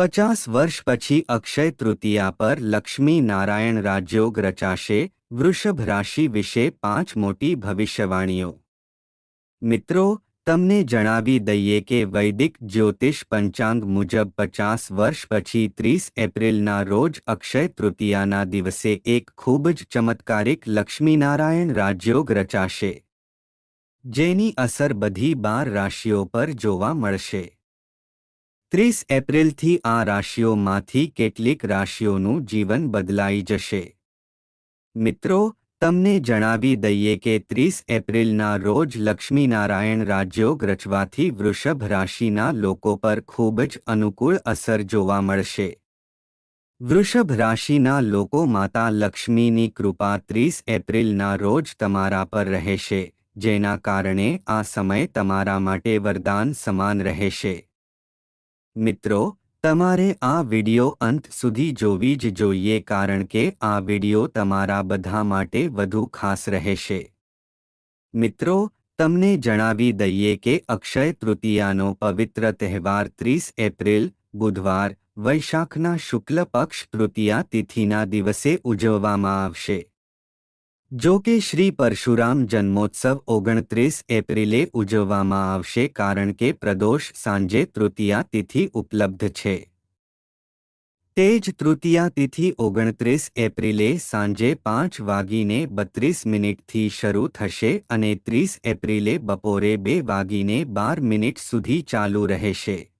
પચાસ વર્ષ પછી અક્ષય તૃતીયા પર લક્ષ્મી નારાયણ રાજયોગ રચાશે, વૃષભ રાશિ વિશે પાંચ મોટી ભવિષ્યવાણીઓ. મિત્રો, તમને જણાવી દઈએ કે વૈદિક જ્યોતિષ પંચાંગ મુજબ પચાસ વર્ષ પછી ત્રીસ એપ્રિલના રોજ અક્ષય તૃતીયાના દિવસે એક ખૂબ જ ચમત્કારિક લક્ષ્મીનારાયણ રાજયોગ રચાશે, જેની અસર બધી બાર રાશિઓ પર જોવા મળશે. ત્રીસ એપ્રિલથી આ રાશિઓમાંથી કેટલીક રાશિઓનું જીવન બદલાઈ જશે. મિત્રો, તમને જણાવી દઈએ કે ત્રીસ એપ્રિલના રોજ લક્ષ્મીનારાયણ રાજયોગ રચવાથી વૃષભ રાશિના લોકો પર ખૂબ જ અનુકૂળ અસર જોવા મળશે. વૃષભ રાશિના લોકો માતા લક્ષ્મીની કૃપા ત્રીસ એપ્રિલના રોજ તમારા પર રહેશે, જેના કારણે આ સમય તમારા માટે વરદાન સમાન રહેશે. મિત્રો, તમારે આ વિડિયો અંત સુધી જોવી જ જોઈએ કારણ કે આ વિડિયો તમારા બધા માટે વધુ ખાસ રહેશે. મિત્રો, તમને જણાવી દઈએ કે અક્ષય તૃતીયાનો પવિત્ર તહેવાર ત્રીસ એપ્રિલ, બુધવાર, વૈશાખના શુક્લ પક્ષ તૃતીયા તિથિના દિવસે ઉજવવામાં આવશે. જો કે શ્રી પરશુરામ જન્મોત્સવ ઓગણત્રીસ એપ્રિલે ઉજવવામાં આવશે કારણ કે પ્રદોષ સાંજે તૃતીયા તિથિ ઉપલબ્ધ છે. તે જ તૃતીયા તિથિ ઓગણત્રીસ એપ્રિલે સાંજે પાંચ વાગીને બત્રીસ મિનિટથી શરૂ થશે અને ત્રીસ એપ્રિલે બપોરે બે વાગીને બાર મિનિટ સુધી ચાલુ રહેશે.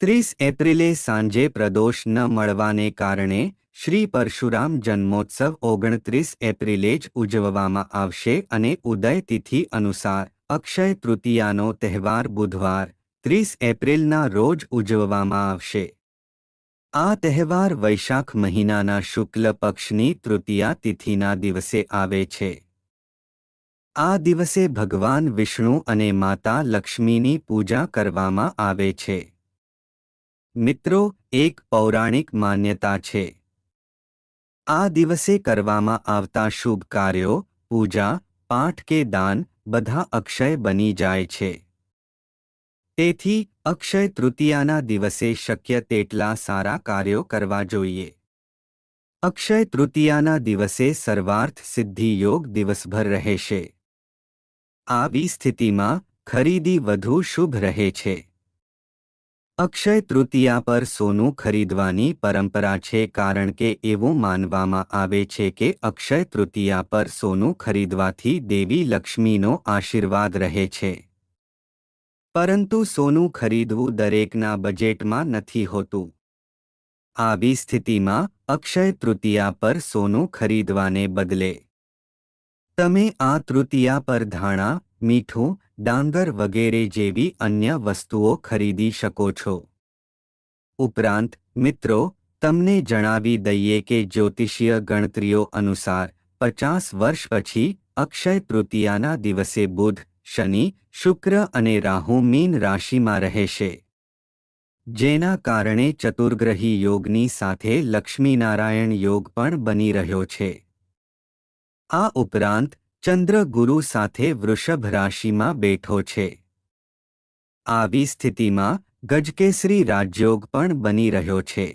ત્રીસ એપ્રિલે સાંજે પ્રદોષ ન મળવાને કારણે શ્રી પરશુરામ જન્મોત્સવ ઓગણત્રીસ એપ્રિલે જ ઉજવવામાં આવશે અને ઉદય તિથિ અનુસાર અક્ષય તૃતીયાનો તહેવાર બુધવાર, ત્રીસ એપ્રિલના રોજ ઉજવવામાં આવશે. આ તહેવાર વૈશાખ મહિનાના શુક્લ પક્ષની તૃતીયા તિથિના દિવસે આવે છે. આ દિવસે ભગવાન વિષ્ણુ અને માતા લક્ષ્મીની પૂજા કરવામાં આવે છે. મિત્રો, એક પૌરાણિક માન્યતા છે. આ દિવસે કરવામાં આવતા શુભ કાર્યો, પૂજા, પાઠ કે દાન, બધા અક્ષય બની જાય છે. તેથી, અક્ષય તૃતીયાના દિવસે શક્ય તેટલા સારા કાર્યો કરવા જોઈએ. અક્ષય તૃતીયાના દિવસે સર્વાર્થ સિદ્ધિ યોગ દિવસભર રહેશે. આવી સ્થિતિમાં ખરીદી વધુ શુભ રહે છે. અક્ષય તૃતીયા પર સોનું ખરીદવાની પરંપરા છે કારણ કે એવું માનવામાં આવે છે કે અક્ષય તૃતીયા પર સોનું ખરીદવાથી દેવી લક્ષ્મીનો આશીર્વાદ રહે છે. પરંતુ સોનું ખરીદવું દરેકના બજેટમાં નથી હોતું. આવી સ્થિતિમાં અક્ષય તૃતીયા પર સોનું ખરીદવાને બદલે તમે આ તૃતીયા પર ધાણા, મીઠું ડાંગર વગેરે જેવી અન્ય વસ્તુઓ ખરીદી શકો છો. ઉપરાંત, મિત્રો, તમને જણાવી દઈએ કે જ્યોતિષીય ગણતરીઓ અનુસાર, પચાસ વર્ષ પછી, અક્ષય તૃતીયાના દિવસે બુધ, શનિ, શુક્ર અને રાહુ મીન રાશિમાં રહેશે. જેના કારણે ચતુર્ગ્રહી યોગની સાથે લક્ષ્મીનારાયણ યોગ પણ બની રહ્યો છે. આ ઉપરાંત ચંદ્ર ગુરુ સાથે વૃષભ રાશિમાં બેઠો છે. આવી સ્થિતિમાં ગજકેસરી રાજયોગ પણ બની રહ્યો છે.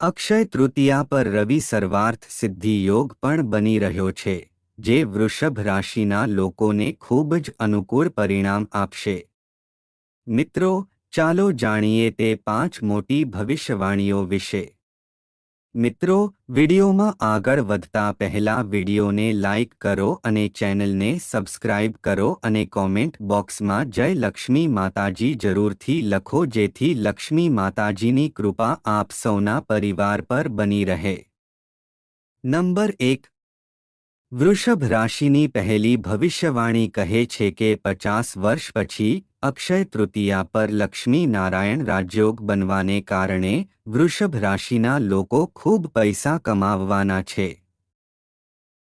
અક્ષય તૃતીયા પર રવિ સર્વાર્થ સિદ્ધિ યોગ પણ બની રહ્યો છે, જે વૃષભ રાશિના લોકોને ખૂબ જ અનુકૂળ પરિણામ આપશે. મિત્રો, ચાલો જાણીએ તે પાંચ મોટી ભવિષ્યવાણીઓ વિશે. મિત્રો, વિડિયોમાં આગળ વધતા પહેલા વિડીયોને લાઇક કરો અને ચેનલને સબસ્ક્રાઇબ કરો અને કોમેન્ટ બોક્સમાં જય લક્ષ્મી માતાજી જરૂરથી લખો જેથી લક્ષ્મી માતાજીની કૃપા આપ સૌના પરિવાર પર બની રહે. નંબર એક. વૃષભ રાશિની પહેલી ભવિષ્યવાણી કહે છે કે પચાસ વર્ષ પછી અક્ષય તૃતીયા પર લક્ષ્મી નારાયણ રાજયોગ બનવાને કારણે વૃષભ રાશિના લોકો ખૂબ પૈસા કમાવવાના છે.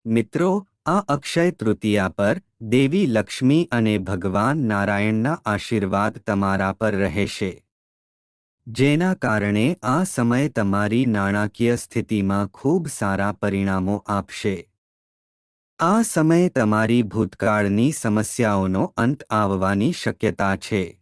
મિત્રો, આ અક્ષય તૃતીયા પર દેવી લક્ષ્મી અને ભગવાન નારાયણના આશીર્વાદ તમારા પર રહેશે. જેના કારણે આ સમય તમારી નાણાકીય સ્થિતિમાં ખૂબ સારા પરિણામો આપશે. આ સમયે તમારી ભૂતકાળની સમસ્યાઓનો અંત આવવાની શક્યતા છે.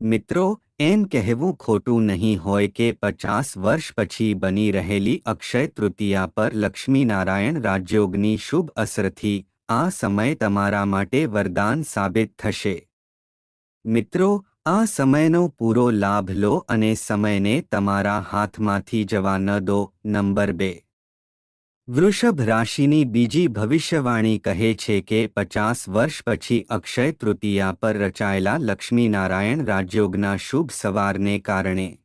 મિત્રો, એમ કહેવું ખોટું નહીં હોય કે પચાસ વર્ષ પછી બની રહેલી અક્ષય તૃતીયા પર લક્ષ્મીનારાયણ રાજયોગની શુભ અસરથી આ સમય તમારા માટે વરદાન સાબિત થશે. મિત્રો, આ સમયનો પૂરો લાભ લો અને સમયને તમારા હાથમાંથી જવા ન દો. નંબર બે. વૃષભ રાશિની બીજી ભવિષ્યવાણી કહે છે કે પચાસ વર્ષ પછી અક્ષય તૃતીયા પર રચાયેલા લક્ષ્મીનારાયણ રાજયોગના શુભ સવારને કારણે.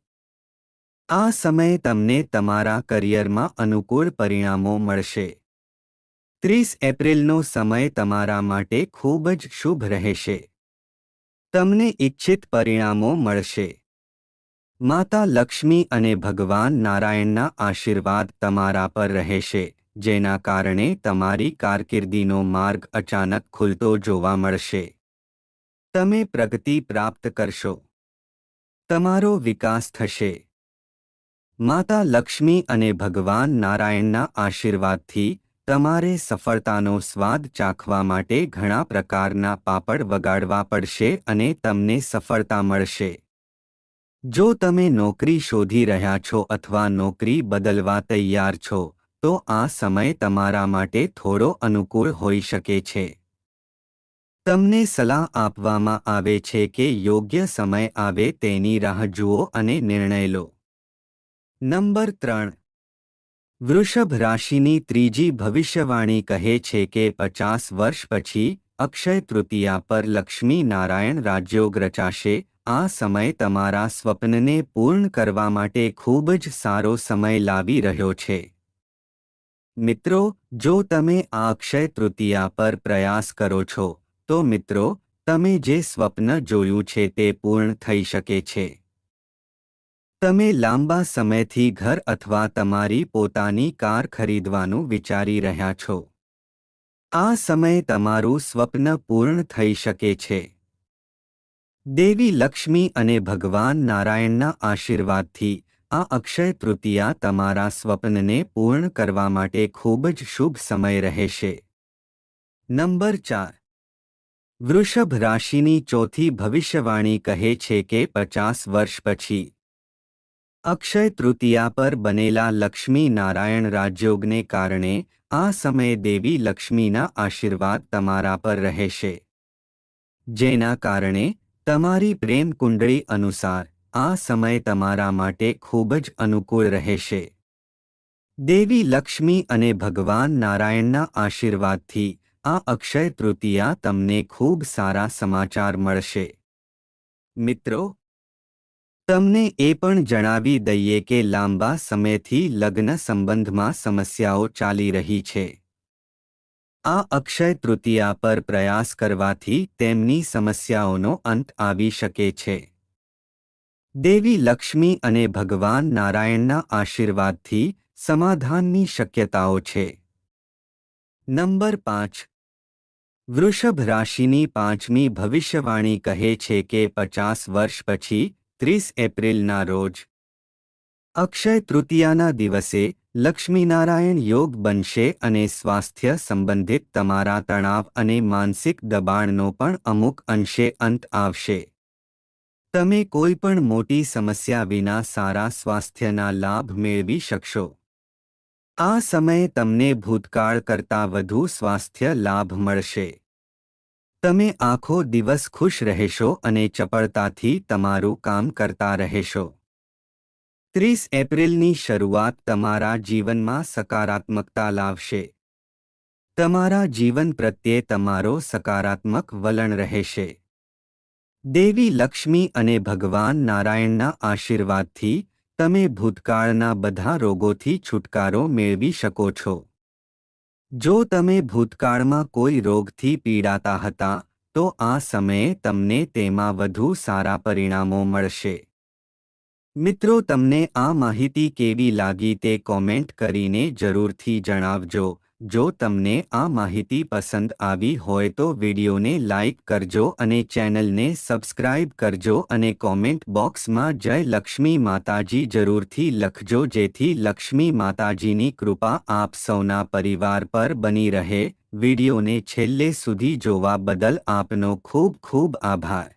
આ સમય તમને તમારા કરિયરમાં અનુકૂળ પરિણામો મળશે. ત્રીસ એપ્રિલનો સમય તમારા માટે ખૂબ જ શુભ રહેશે. તમને ઇચ્છિત પરિણામો મળશે. માતા લક્ષ્મી અને ભગવાન નારાયણના આશીર્વાદ તમારા પર રહેશે. જેના કારણે તમારી કારકિર્દીનો માર્ગ અચાનક ખુલતો જોવા મળશે. તમે પ્રગતિ પ્રાપ્ત કરશો. તમારો વિકાસ થશે. માતા લક્ષ્મી અને ભગવાન નારાયણના આશીર્વાદથી તમારે સફળતાનો સ્વાદ ચાખવા માટે ઘણા પ્રકારના પાપડ વગાડવા પડશે અને તમને સફળતા મળશે. જો તમે નોકરી શોધી રહ્યા છો અથવા નોકરી બદલવા તૈયાર છો તો આ સમય તમારા માટે થોડો અનુકૂળ હોઈ શકે છે. તમને સલાહ આપવામાં આવે છે કે યોગ્ય સમય આવે તેની રાહ જુઓ અને નિર્ણય લો. નંબર ત્રણ. વૃષભ રાશિની ત્રીજી ભવિષ્યવાણી કહે છે કે પચાસ વર્ષ પછી અક્ષય તૃતીયા પર લક્ષ્મી નારાયણ રાજયોગ રચાશે. આ સમય તમારા સ્વપ્નને પૂર્ણ કરવા માટે ખૂબ જ સારો સમય લાવી રહ્યો છે. મિત્રો, જો તમે આ અક્ષય તૃતીયા પર પ્રયાસ કરો છો, તો મિત્રો, તમે જે સ્વપ્ન જોયું છે તે પૂર્ણ થઈ શકે છે. તમે લાંબા સમયથી ઘર અથવા તમારી પોતાની કાર ખરીદવાનું વિચારી રહ્યા છો. આ સમય તમારું સ્વપ્ન પૂર્ણ થઈ શકે છે. દેવી લક્ષ્મી અને ભગવાન નારાયણના આશીર્વાદથી આ અક્ષય તૃતીયા તમારા સ્વપ્નને પૂર્ણ કરવા માટે ખૂબ જ શુભ સમય રહેશે. નંબર ચાર. વૃષભ રાશિની ચોથી ભવિષ્યવાણી કહે છે કે પચાસ વર્ષ પછી. અક્ષય તૃતીયા પર બનેલા લક્ષ્મી નારાયણ રાજયોગને કારણે આ સમયે દેવી લક્ષ્મીના આશીર્વાદ તમારા પર રહેશે. જેના કારણે તમારી પ્રેમ કુંડળી અનુસાર આ સમય તમારા માટે ખૂબ જ અનુકૂળ રહેશે. દેવી લક્ષ્મી અને ભગવાન નારાયણના આશીર્વાદથી આ અક્ષય તૃતીયા તમને ખૂબ સારા સમાચાર મળશે. મિત્રો, તમને એ પણ જણાવી દઈએ કે લાંબા સમયથી લગ્ન સંબંધમાં સમસ્યાઓ ચાલી રહી છે. આ અક્ષય તૃતીયા પર પ્રયાસ કરવાથી તેમની સમસ્યાઓનો અંત આવી શકે છે. દેવી લક્ષ્મી અને ભગવાન નારાયણના આશીર્વાદથી સમાધાનની શક્યતાઓ છે. નંબર પાંચ. વૃષભ રાશિની પાંચમી ભવિષ્યવાણી કહે છે કે પચાસ વર્ષ પછી ત્રીસ એપ્રિલના રોજ અક્ષય તૃતીયાના દિવસે લક્ષ્મીનારાયણ યોગ બનશે અને સ્વાસ્થ્ય સંબંધિત તમારા તણાવ અને માનસિક દબાણનો પણ અમુક અંશે અંત આવશે. તમે કોઈ પણ મોટી સમસ્યા વિના સારા સ્વાસ્થ્યના લાભ મેળવી શકશો. આ સમયે તમને ભૂતકાળ કરતાં વધુ સ્વાસ્થ્ય લાભ મળશે. તમે આખો દિવસ ખુશ રહેશો અને ચપળતાથી તમારું કામ કરતા રહેશો. ત્રીસ એપ્રિલની શરૂઆત તમારા જીવનમાં સકારાત્મકતા લાવશે. તમારા જીવન પ્રત્યે તમારો સકારાત્મક વલણ રહેશે. દેવી લક્ષ્મી અને ભગવાન નારાયણના આશીર્વાદથી તમે ભૂતકાળના બધા રોગોથી છુટકારો મેળવી શકો છો. જો તમે ભૂતકાળમાં કોઈ રોગથી પીડાતા હતા, તો આ સમયે તમને તેમાં વધુ સારા પરિણામો મળશે. મિત્રો, તમને આ માહિતી કેવી લાગી તે કોમેન્ટ કરીને જરૂરથી જણાવજો. જો તમને આ માહિતી પસંદ આવી હોય તો વિડીયોને લાઇક કરજો અને ચેનલને સબસ્ક્રાઇબ કરજો અને કોમેન્ટ બોક્સમાં જય લક્ષ્મી માતાજી જરૂરથી લખજો જેથી લક્ષ્મી માતાજીની કૃપા આપ સૌના પરિવાર પર બની રહે. વિડીયોને છેલ્લે સુધી જોવા બદલ આપનો ખૂબ ખૂબ આભાર.